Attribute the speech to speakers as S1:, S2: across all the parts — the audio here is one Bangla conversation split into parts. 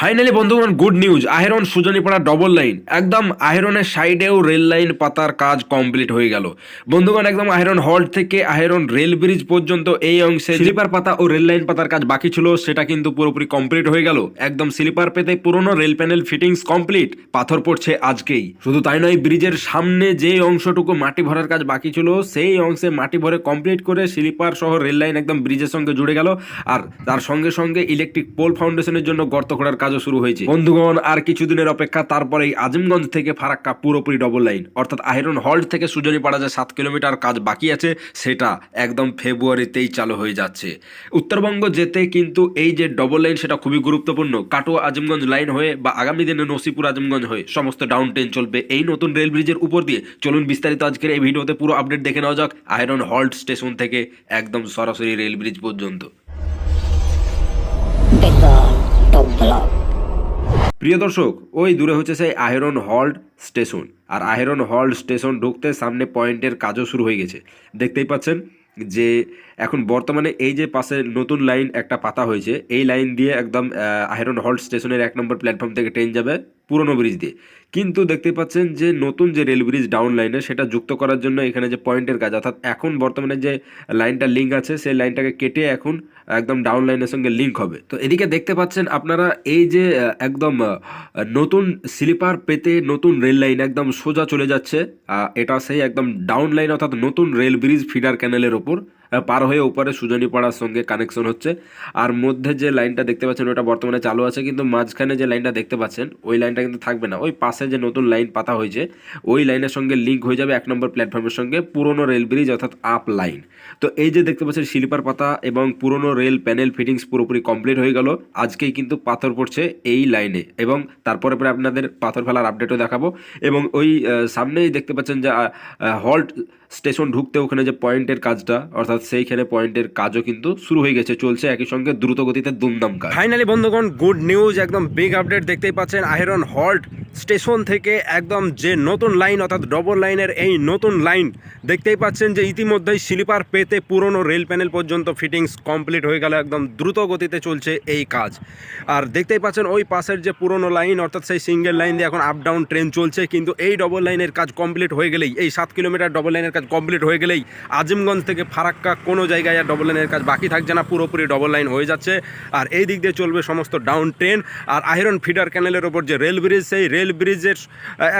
S1: ফাইনালি বন্ধুগণ good news Aheron Sujanipara double line একদম আহেরনের সাইডেও রেল লাইন পাতার কাজ কমপ্লিট হয়ে গেল। বন্ধুগণ, একদম আহেরন হল্ট থেকে আহেরন রেল ব্রিজ পর্যন্ত এই অংশে স্লিপার পাতা ও রেল লাইন পাতার কাজ বাকি ছিল, সেটা কিন্তু পুরোপুরি কমপ্লিট হয়ে গেল। একদম স্লিপার পেতে পুরনো রেল প্যানেল ফিটিংস কমপ্লিট পাথর পড়ছে আজকেই। শুধু তাই নয় ব্রিজের সামনে যে অংশটুকু মাটি ভরার কাজ বাকি ছিল, সেই অংশে মাটি ভরে কমপ্লিট করে স্লিপার সহ রেল লাইন একদম ব্রিজের সঙ্গে জুড়ে গেল। আর তার সঙ্গে সঙ্গে ইলেকট্রিক পোল ফাউন্ডেশনের জন্য গর্ত খোঁড়ার কাজও শুরু হয়েছে। বন্ধুগণ, আর কিছুদিনের অপেক্ষা, তারপরেই আজিমগঞ্জ থেকে ফারাক্কা পুরোপুরি ডবল লাইন অর্থাৎ আহেরন হল্ট থেকে সুজনীপাড়া যে সাত কিলোমিটার কাজ বাকি আছে, সেটা একদম ফেব্রুয়ারিতেই চালু হয়ে যাচ্ছে। উত্তরবঙ্গ যেতে কিন্তু এই যে ডবল লাইন সেটা খুবই গুরুত্বপূর্ণ। কাটোয়া আজিমগঞ্জ লাইন হয়ে বা আগামী দিনে নসিপুর আজিমগঞ্জ হয়ে সমস্ত ডাউন ট্রেন চলবে। এই নতুন রেল ব্রিজের উপর দিয়ে চলুন বিস্তারিত আজকের এই ভিডিওতে পুরো আপডেট দেখে নেওয়া যাক। আয়রন হল্ট স্টেশন থেকে একদম সরাসরি রেল ব্রিজ পর্যন্ত। প্রিয় দর্শক ওই দূরে হচ্ছে সেই আহেরন হল্ট স্টেশন আর আহেরন হল্ট স্টেশন ঢুকতে সামনে পয়েন্টের কাজও শুরু হয়ে গেছে। দেখতেই পাচ্ছেন যে এখন বর্তমানে এই যে পাশে নতুন লাইন একটা পাতা হয়েছে এই লাইন দিয়ে একদম আহ, আহেরন হল্ট স্টেশনের এক নম্বর প্ল্যাটফর্ম থেকে ট্রেন যাবে। পুরনো ব্রিজ দিয়ে। কিন্তু দেখতে পাচ্ছেন যে নতুন যে রেল ব্রিজ ডাউন লাইনে সেটা যুক্ত করার জন্য এখানে যে পয়েন্টের কাজ, অর্থাৎ এখন বর্তমানে যে লাইনটা লিঙ্ক আছে, সেই লাইনটাকে কেটে এখন একদম ডাউন লাইনের সঙ্গে লিঙ্ক হবে। তো এদিকে দেখতে পাচ্ছেন আপনারা এই যে একদম নতুন স্লিপার পেতে নতুন রেল লাইন একদম সোজা চলে যাচ্ছে। এটা সেই একদম ডাউন লাইন অর্থাৎ নতুন রেল ব্রিজ ফিডার ক্যানেলের ওপর। পার হয়ে ওপারে সুজনীপাড়ার সঙ্গে কানেকশন হচ্ছে। আর মধ্যে যে লাইনটা দেখতে পাচ্ছেন, ওটা বর্তমানে চালু আছে, কিন্তু মাঝখানে যে লাইনটা দেখতে পাচ্ছেন, ওই লাইনটা কিন্তু থাকবে না। ওই পাশে যে নতুন লাইন পাতা হয়েছে, ওই লাইনের সঙ্গে লিঙ্ক হয়ে যাবে এক নম্বর প্ল্যাটফর্মের সঙ্গে পুরনো রেল ব্রিজ অর্থাৎ আপ লাইন তো এই যে দেখতে পাচ্ছেন স্লিপার পাতা এবং পুরনো রেল প্যানেল ফিটিংস পুরোপুরি কমপ্লিট হয়ে গেল। আজকেই কিন্তু পাথর পড়ছে এই লাইনে এবং তারপরে পরে আপনাদের পাথর ফেলার আপডেটও দেখাবো। এবং ওই সামনেই দেখতে পাচ্ছেন যে হল্ট স্টেশন ঢুকতে ওখানে যে পয়েন্টের কাজটা, অর্থাৎ সেইখানে পয়েন্টের কাজও কিন্তু শুরু হয়ে গেছে, চলছে একই সঙ্গে দ্রুত গতিতে দুমদাম কাজ।
S2: ফাইনালি বন্ধুগণ গুড নিউজ একদম বিগ আপডেট দেখতেই পাচ্ছেন আয়রন হল্ট স্টেশন থেকে একদম যে নতুন লাইন, অর্থাৎ ডবল লাইনের এই নতুন লাইন, দেখতেই পাচ্ছেন যে ইতিমধ্যেই স্লিপার পেতে পুরনো রেল প্যানেল পর্যন্ত ফিটিংস কমপ্লিট হয়ে গেল, একদম দ্রুত গতিতে চলছে এই কাজ। আর দেখতেই পাচ্ছেন ওই পাশের যে পুরনো লাইন অর্থাৎ সেই সিঙ্গেল লাইন দিয়ে এখন আপ ডাউন ট্রেন চলছে, কিন্তু এই ডবল লাইনের কাজ কমপ্লিট হয়ে গেলেই, এই সাত কিলোমিটার ডবল লাইনের কাজ কমপ্লিট হয়ে গেলেই আজিমগঞ্জ থেকে ফারাক্কা কোনো জায়গায় আর ডবল লাইনের কাজ বাকি থাকছে না, পুরোপুরি ডবল লাইন হয়ে যাচ্ছে। আর এই দিক দিয়ে চলবে সমস্ত ডাউন ট্রেন আর আয়রন ফিডার ক্যানেলের ওপর যে রেল ব্রিজ সেই রেল ব্রিজের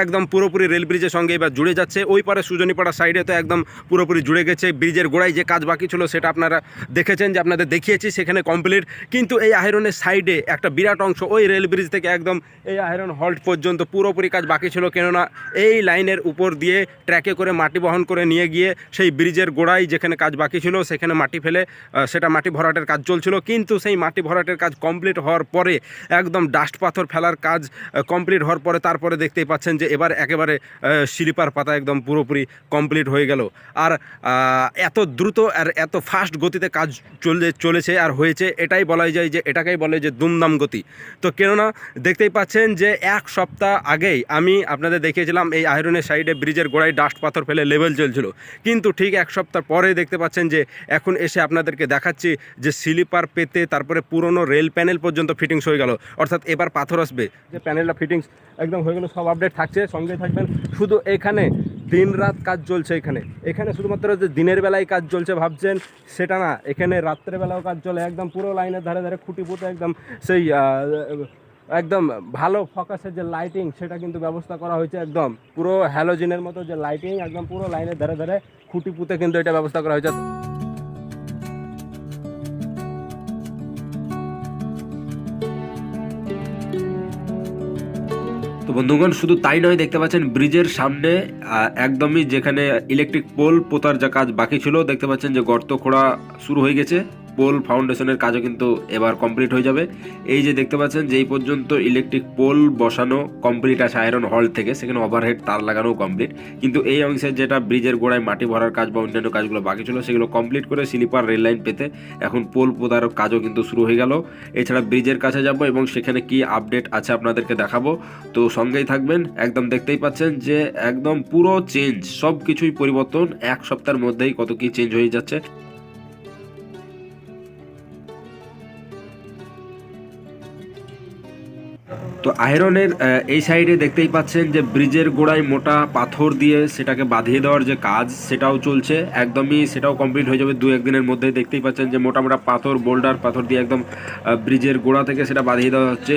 S2: একদম পুরোপুরি রেল ব্রিজের সঙ্গে এবার জুড়ে যাচ্ছে। ওই পারে সুজনীপাড়া সাইডে তো একদম পুরোপুরি জুড়ে গেছে। ব্রিজের গোড়ায় যে কাজ বাকি ছিল সেটা আপনারা দেখেছেন যে আপনাদের দেখিয়েছি, সেখানে কমপ্লিট কিন্তু এই আয়রনের সাইডে একটা বিরাট অংশ ওই রেল ব্রিজ থেকে একদম এই আয়রন হল্ট পর্যন্ত পুরোপুরি কাজ বাকি ছিল। কেননা এই লাইনের উপর দিয়ে ট্র্যাকে করে মাটি বহন করে নিয়ে গিয়ে সেই ব্রিজের গোড়ায় যেখানে কাজ বাকি ছিল, সেখানে মাটি ফেলে সেটা মাটি ভরাটের কাজ চলছিল। কিন্তু সেই মাটি ভরাটের কাজ কমপ্লিট হওয়ার পরে, একদম ডাস্ট পাথর ফেলার কাজ কমপ্লিট হওয়ার পরে তারপরে দেখতেই পাচ্ছেন যে এবার একেবারে স্লিপার পাতা একদম পুরোপুরি কমপ্লিট হয়ে গেল। আর এত দ্রুত আর এত ফাস্ট গতিতে কাজ চলে চলেছে আর হয়েছে, এটাই বলা যায় যে, এটাকেই বলে যে দুমদাম গতি। তো কেননা, দেখতেই পাচ্ছেন যে এক সপ্তাহ আগেই আমি আপনাদের দেখিয়েছিলাম, এই আয়রনের সাইডে ব্রিজের গোড়ায় ডাস্ট পাথর ফেলে লেভেল চলছিল। কিন্তু ঠিক এক সপ্তাহ পরে দেখতে পাচ্ছেন যে, এখন এসে আপনাদেরকে দেখাচ্ছি যে স্লিপার পেতে তারপরে পুরনো রেল প্যানেল পর্যন্ত ফিটিংস হয়ে গেল। অর্থাৎ এবার পাথর আসবে। যে প্যানেলটা ফিটিংস একদম হয়ে গেলো, সব আপডেট থাকছে, সঙ্গে থাকবেন। শুধু এখানে দিন রাত কাজ চলছে এখানে। এখানে শুধুমাত্র যে দিনের বেলায় কাজ চলছে ভাবছেন, সেটা না। এখানে রাত্রেবেলাও কাজ চলে, একদম পুরো লাইনের ধারে ধারে খুঁটি পুঁতে একদম সেই একদম ভালো ফোকাসের যে লাইটিং সেটা কিন্তু ব্যবস্থা করা হয়েছে একদম। পুরো হ্যালোজিনের মতো যে লাইটিং একদম পুরো লাইনের ধারে ধারে খুঁটি পুঁতে কিন্তু এটা ব্যবস্থা করা হয়েছে।
S1: বন্ধুগণ, শুধু তাই নয়, দেখতে পাচ্ছেন ব্রিজের সামনে একদমই যেখানে ইলেকট্রিক পোল পোতার যা কাজ বাকি ছিল, দেখতে পাচ্ছেন যে গর্ত খোঁড়া শুরু হয়ে গেছে। পোল ফাউন্ডেশনের কাজও কিন্তু এবার কমপ্লিট হয়ে যাবে। এই যে দেখতে পাচ্ছেন যে এই পর্যন্ত ইলেকট্রিক পোল বসানো কমপ্লিট আছে আয়রন হল থেকে, সেখানে ওভারহেড তার লাগানো কমপ্লিট। কিন্তু এই অংশে যেটা ব্রিজের গোড়ায় মাটি ভরার কাজ বা অন্যান্য কাজগুলো বাকি ছিল, সেগুলো কমপ্লিট করে স্লিপার, রেল লাইন পেতে এখন পোল পোতার কাজও কিন্তু শুরু হয়ে গেল। এছাড়া ব্রিজের কাছে যাব এবং সেখানে কি আপডেট আছে আপনাদেরকে দেখাবো। তো সঙ্গেই থাকবেন, একদম দেখতেই পাচ্ছেন যে একদম পুরো চেঞ্জ সব কিছুই পরিবর্তন, এক সপ্তাহের মধ্যেই কত কি চেঞ্জ হয়ে যাচ্ছে। তো আয়রনের এই সাইডে দেখতেই পাচ্ছেন যে ব্রিজের গোড়ায় মোটা পাথর দিয়ে সেটাকে বাঁধিয়ে দেওয়ার যে কাজ, সেটাও চলছে। একদমই সেটাও কমপ্লিট হয়ে যাবে দু একদিনের মধ্যে দেখতেই পাচ্ছেন যে মোটা মোটা পাথর বোল্ডার পাথর দিয়ে একদম ব্রিজের গোড়া থেকে সেটা বাঁধিয়ে দেওয়া হচ্ছে।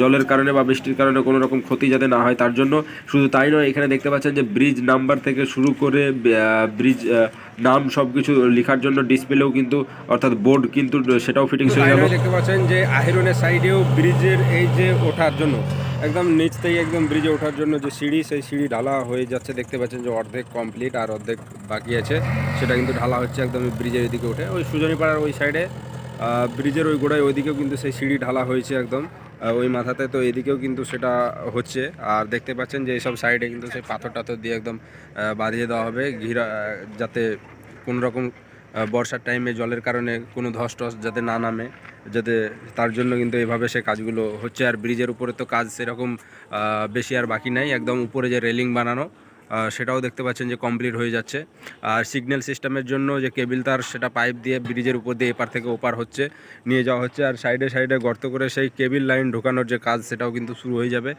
S1: জলের কারণে বা বৃষ্টির কারণে কোনো রকম ক্ষতি যাতে না হয় তার জন্য। শুধু তাই নয়, এখানে দেখতে পাচ্ছেন যে ব্রিজ নাম্বার থেকে শুরু করে ব্রিজ নাম সব কিছু লেখার জন্য ডিসপ্লেও কিন্তু, অর্থাৎ বোর্ড কিন্তু সেটাও ফিটিংস হয়ে গেল।
S2: দেখতে পাচ্ছেন যে আহিরনের সাইডেও ব্রিজের এই যে ওঠার জন্য, একদম নিচ থেকে একদম ব্রিজে ওঠার জন্য যে সিঁড়ি, সেই সিঁড়ি ঢালা হয়ে যাচ্ছে, দেখতে পাচ্ছেন যে অর্ধেক কমপ্লিট আর অর্ধেক বাকি আছে। সেটা কিন্তু ঢালা হচ্ছে একদম ব্রিজের এদিকে উঠে। ওই সুজনীপাড়ার ওই সাইডে ব্রিজের ওই গোড়ায় ওইদিকেও কিন্তু সেই সিঁড়ি ঢালা হয়েছে একদম। ওই মাথাতে তো এদিকেও কিন্তু সেটা হচ্ছে। আর দেখতে পাচ্ছেন যে এইসব সাইডে কিন্তু সেই পাথর টাথর দিয়ে একদম বাঁধিয়ে দেওয়া হবে। ঘিরা যাতে কোনো রকম বর্ষার টাইমে জলের কারণে কোনো ধস টস যাতে না নামে, যাতে তার জন্য কিন্তু এভাবে সে কাজগুলো হচ্ছে। আর ব্রিজের উপরে তো কাজ সেরকম বেশি আর বাকি নাই। একদম উপরে যে রেলিং বানানো সেটাও দেখতে পাচ্ছেন যে কমপ্লিট হয়ে যাচ্ছে। আর সিগন্যাল সিস্টেমের জন্য যে কেবিল তার সেটা পাইপ দিয়ে ব্রিজের উপর দিয়ে এপার থেকে ওপার হচ্ছে, নিয়ে যাওয়া হচ্ছে। আর সাইডে সাইডে গর্ত করে সেই কেবিল লাইন ঢোকানোর যে কাজ, সেটাও কিন্তু শুরু হয়ে যাবে।